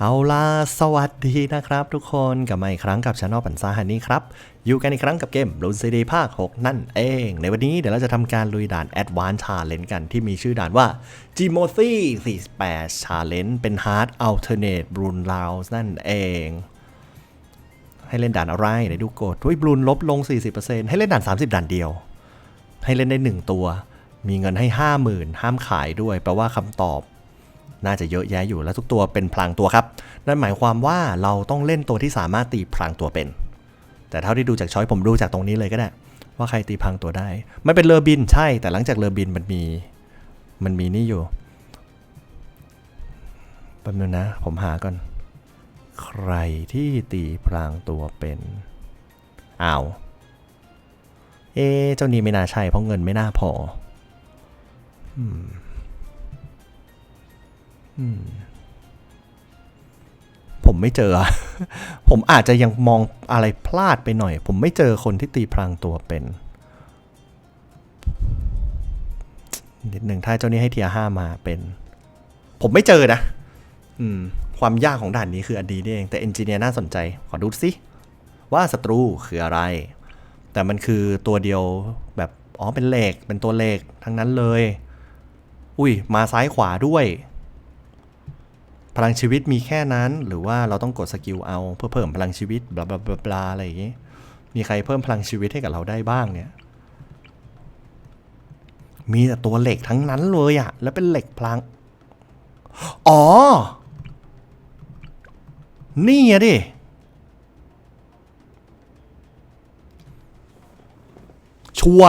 เอาล่ะสวัสดีนะครับทุกคนกลับมาอีกครั้งกับช anel ปันซาฮันนี่ครับ อยู่กันอีกครั้งกับเกมลุนซีดีภาค 6 นั่นเอง ในวันนี้เดี๋ยวเราจะทำการลุยด่าน Advanced Challenge กันที่มีชื่อด่านว่า g m o t h y 48 Challenge เป็น Hard Alternate Brune Rounds นั่นเอง ให้เล่นด่านอะไรไหนดูกดด้วยบลูนลบลง 40%ให้เล่นด่าน 30 ด่านเดียว ให้เล่นได้ 1 ตัว มีเงินให้ 50,000 ห้ามขายด้วย แปลว่าคำตอบ น่าจะเยอะแยะอยู่แล้วทุกตัวเป็นพลางตัวครับ นั่นหมายความว่าเราต้องเล่นตัวที่สามารถตีพลางตัวเป็น แต่เท่าที่ดูจากช้อยผมดูจากตรงนี้เลยก็ได้ว่าใครตีพลางตัวได้ ไมันเป็นเรือบินใช่ แต่หลังจากเรือบินมันมีมันมีนี่อยู่แป๊บนึงนะ ผมหาก่อน ใครที่ตีพลางตัวเป็นอ้าวเอเจ้านี้ไม่น่าใช่เพราะเงินไม่น่าพอ ผมไม่เจอ ผมอาจจะยังมองอะไรพลาดไปหน่อย ผมไม่เจอคนที่ตีพลางตัวเป็นนิดหนึ่งถ้าเจ้านี้ให้เทียห้ามาเป็น ผมไม่เจอนะอืม ความยากของด่านนี้คืออดีนี่เอง แต่เอนจิเนียร์น่าสนใจ ขอดูสิ ว่าศัตรูคืออะไร แต่มันคือตัวเดียวแบบ อ๋อ เป็นเหล็กเป็นตัวเหล็กทั้งนั้นเลย อุ้ย มาซ้ายขวาด้วย พลังชีวิตมีแค่นั้น หรือว่าเราต้องกดสกิลเอาเพื่อเพิ่มพลังชีวิตบลาบลาบลาอะไรอย่างงี้มีใครเพิ่มพลังชีวิตให้กับเราได้บ้างเนี่ยมีแต่ตัวเหล็กทั้งนั้นเลยอะแล้วเป็นเหล็กพลัง อ๋อ นี่อะดิ ชัว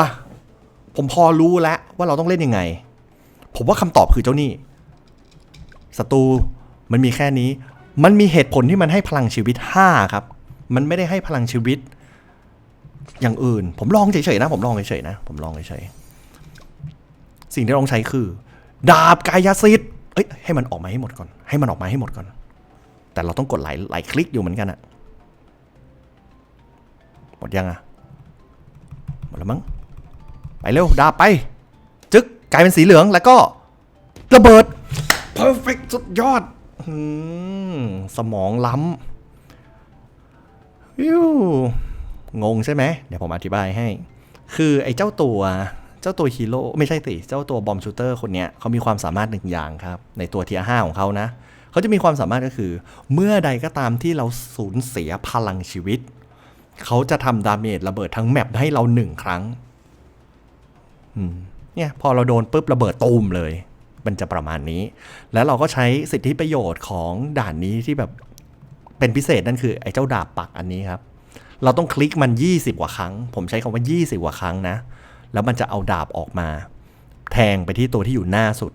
ผมพอรู้แล้วว่าเราต้องเล่นยังไง ผมว่าคำตอบคือเจ้านี่ศัตรู มันมีแค่นี้ มันมีเหตุผลที่มันให้พลังชีวิต 5 ครับ มันไม่ได้ให้พลังชีวิต อย่างอื่น ผมลองเฉยๆนะ ผมลองเฉยๆนะ ผมลองเฉยๆสิ่งที่ลองใช้คือ ดาบกายสิทธิ์เอ้ยให้มันออกมาให้หมดก่อน ให้มันออกมาให้หมดก่อน แต่เราต้องกดหลายหลายคลิกอยู่เหมือนกันอะหมดยังอะหมดแล้วมั้งไปเร็วดาบไป จึ๊กกลายเป็นสีเหลืองแล้วก็ระเบิด perfect สุดยอด สมองล้ำวิวงงใช่ไหม เดี๋ยวผมอธิบายให้ คือไอ้เจ้าตัวเจ้าตัวฮีโร่ไม่ใช่สิ เจ้าตัวบอมชูเตอร์คนเนี้ยเขามีความสามารถหนึ่งอย่างครับ ในตัวเทียห้าของเขานะ เขาจะมีความสามารถก็คือ เมื่อใดก็ตามที่เราสูญเสียพลังชีวิต เขาจะทำดาเมจระเบิดทั้งแมปให้เราหนึ่งครั้งเนี่ยพอเราโดนปุ๊บระเบิดตูมเลย มันจะประมาณนี้ แล้วเราก็ใช้สิทธิประโยชน์ของด่านนี้ที่แบบเป็นพิเศษนั่นคือไอ้เจ้าดาบปักอันนี้ครับ เราต้องคลิกมัน 20 กว่าครั้ง ผมใช้คำว่า 20 กว่าครั้งนะ แล้วมันจะเอาดาบออกมา แทงไปที่ตัวที่อยู่หน้าสุด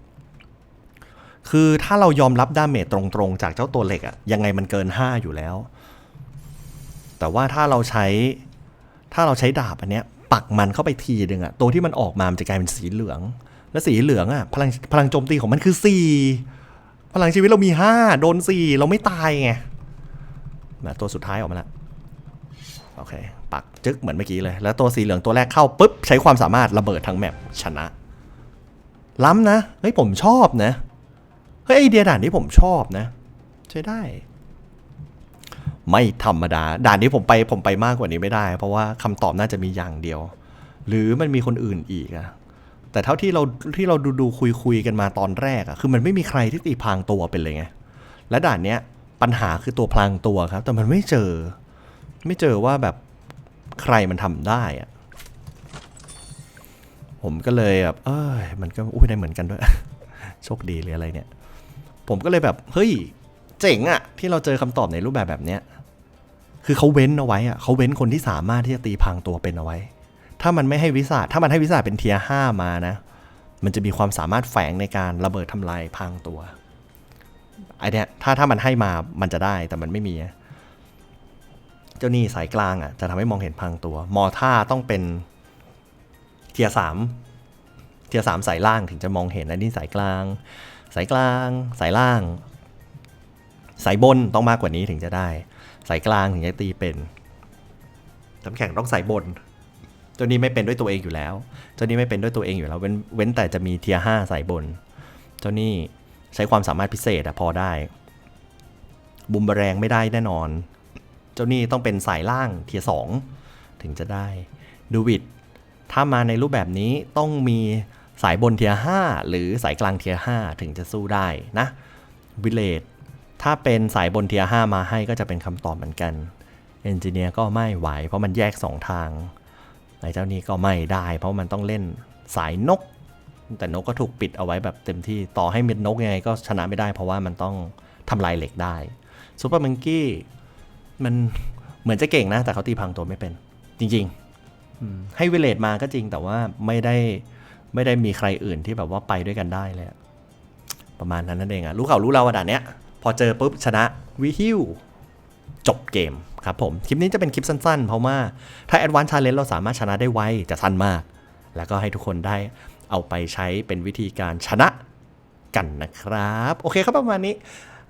คือถ้าเรายอมรับดาเมจตรงๆ จากเจ้าตัวเหล็กอะยังไงมันเกิน 5 อยู่แล้ว แต่ว่าถ้าเราใช้ถ้าเราใช้ดาบอันเนี้ยปักมันเข้าไปทีหนึ่งอะตัวที่มันออกมา มันจะกลายเป็นสีเหลือง และสีเหลืองอะพลังพลังโจมตีของมันคือสี่พลังชีวิตเรามีห้าโดนสี่เราไม่ตายไงมาตัวสุดท้ายออกมาแล้วโอเค ปักจึ๊กเหมือนเมื่อกี้เลย แล้วตัวสีเหลืองตัวแรกเข้าปุ๊บ ใช้ความสามารถระเบิดทั้งแมปชนะ ล้ำนะ เฮ้ยผมชอบนะ เฮ้ยไอเดียด่านนี้ผมชอบนะ ใช้ได้ ไม่ธรรมดา ด่านนี้ผมไปผมไปมากกว่านี้ไม่ได้ เพราะว่าคำตอบน่าจะมีอย่างเดียว หรือมันมีคนอื่นอีกอะ แต่เท่าที่เราที่เราดูดูคุยคุยกันมาตอนแรกอะคือมันไม่มีใครที่ตีพรางตัวเป็นเลยไงและด่านเนี้ยปัญหาคือตัวพลางตัวครับ แต่มันไม่เจอ ไม่เจอว่าแบบใครมันทำได้อะผมก็เลยแบบเอ้ยมันก็อุ้ยได้เหมือนกันด้วย โชคดีหรืออะไรเนี่ย ผมก็เลยแบบเฮ้ยเจ๋งอะที่เราเจอคำตอบในรูปแบบแบบเนี้ยคือเขาเว้นเอาไว้อะเขาเว้นคนที่สามารถที่จะตีพรางตัวเป็นเอาไว้ ถ้ามันไม่ให้วิสาถ้ามันให้วิสาเป็นเทียห้ามานะ มันจะมีความสามารถแฝงในการระเบิดทำลายพรางตัวไอเนี้ยถ้าถ้ามันให้มามันจะได้แต่มันไม่มี เจ้านี่สายกลางอะจะทำให้มองเห็นพรางตัว มอท่าต้องเป็นเทียสามเทียสามสายล่างถึงจะมองเห็นอันนี้สายกลาง สายกลางสายล่าง สายบนต้องมากกว่านี้ถึงจะได้ สายกลางถึงจะตีเป็นน้ำแข็งต้องสายบน จ้านี้ไม่เป็นด้วยตัวเองอยู่แล้ว เจ้านี้ไม่เป็นด้วยตัวเองอยู่แล้ว เว้นเว้นแต่จะมีเทียห้าสายบน เจ้านี่ใช้ความสามารถพิเศษอะพอได้ บุมบแรงไม่ได้แน่นอน เจ้านี่ต้องเป็นสายล่างเทียสองถึงจะได้ดูวิดถ้ามาในรูปแบบนี้ต้องมีสายบนเทียห้าหรือสายกลางเทียห้าถึงจะสู้ได้นะวิเลตถ้าเป็นสายบนเทียห้ามาให้ก็จะเป็นคำตอบเหมือนกันเอนจิเนียร์ก็ไม่ไหวเพราะมันแยกสองทาง ไอ้เจ้านี้ก็ไม่ได้ เพราะมันต้องเล่นสายนก แต่นกก็ถูกปิดเอาไว้แบบเต็มที่ต่อให้เป็นนกยังไงก็ชนะไม่ได้ เพราะว่ามันต้องทำลายเหล็กได้ซูเปอร์มังกี้มันเหมือนจะเก่งนะ แต่เขาตีพังตัวไม่เป็น จริงๆให้วิเลตมาก็จริงแต่ว่าไม่ได้ไม่ได้มีใครอื่นที่แบบว่าไปด้วยกันได้เลยประมาณนั้นนั่นเองอะรู้เขารู้เราอะด่านเนี้ย พอเจอปุ๊บชนะวิฮิวจบเกม ครับผม คลิปนี้จะเป็นคลิปสั้นๆ เพราะว่าถ้า Advanced Challenge เราสามารถชนะได้ไวจะสั้นมาก แล้วก็ให้ทุกคนได้เอาไปใช้เป็นวิธีการชนะกันนะครับ โอเคครับประมาณนี้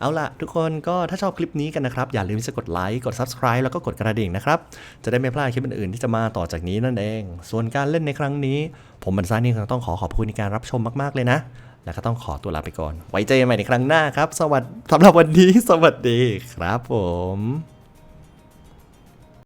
เอาล่ะ ทุกคนก็ถ้าชอบคลิปนี้กันนะครับ อย่าลืมที่จะกดไลค์กด Subscribe แล้วก็กดกระดิ่งนะครับ จะได้ไม่พลาดคลิปอื่นๆ ที่จะมาต่อจากนี้นั่นเอง ส่วนการเล่นในครั้งนี้ ผมบันซานี่ต้องขอขอบคุณในการรับชมมากๆเลยนะ แล้วก็ต้องขอตัวลาไปก่อน ไว้เจอกันใหม่ในครั้งหน้าครับ สวัสดีสำหรับวันนี้สวัสดีครับผม